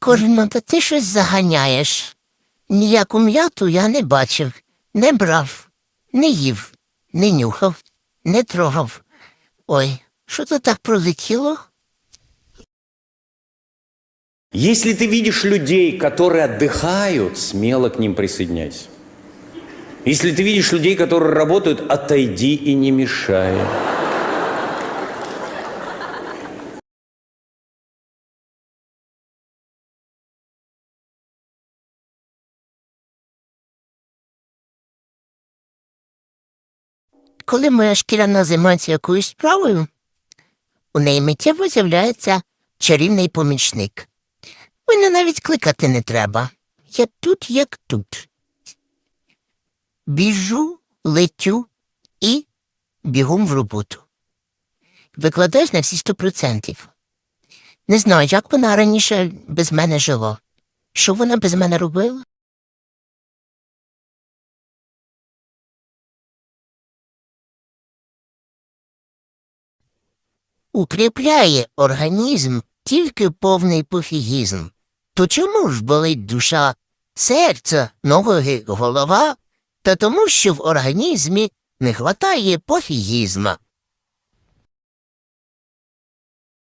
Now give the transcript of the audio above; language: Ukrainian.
Корно, та ти щось заганяєш. Ніяку м'яту я не бачив, не брав, не їв, не нюхав, не трогав. Ой, що то так пролетіло? Если ты видишь людей, которые отдыхают, смело к ним присоединяйся. Если ты видишь людей, которые работают, отойди и не мешай. Коли моя шкіряна займається якоюсь справою, у неї миттєво з'являється чарівний помічник. Мене навіть кликати не треба. Я тут, як тут. Біжу, летю і бігом в роботу. Викладаєш на всі сто процентів. Не знаю, як вона раніше без мене жила. Що вона без мене робила? Укріпляє організм тільки повний пофігізм. То чому ж болить душа, серце, ноги, голова? Та тому, що в організмі не хватає пофігізма.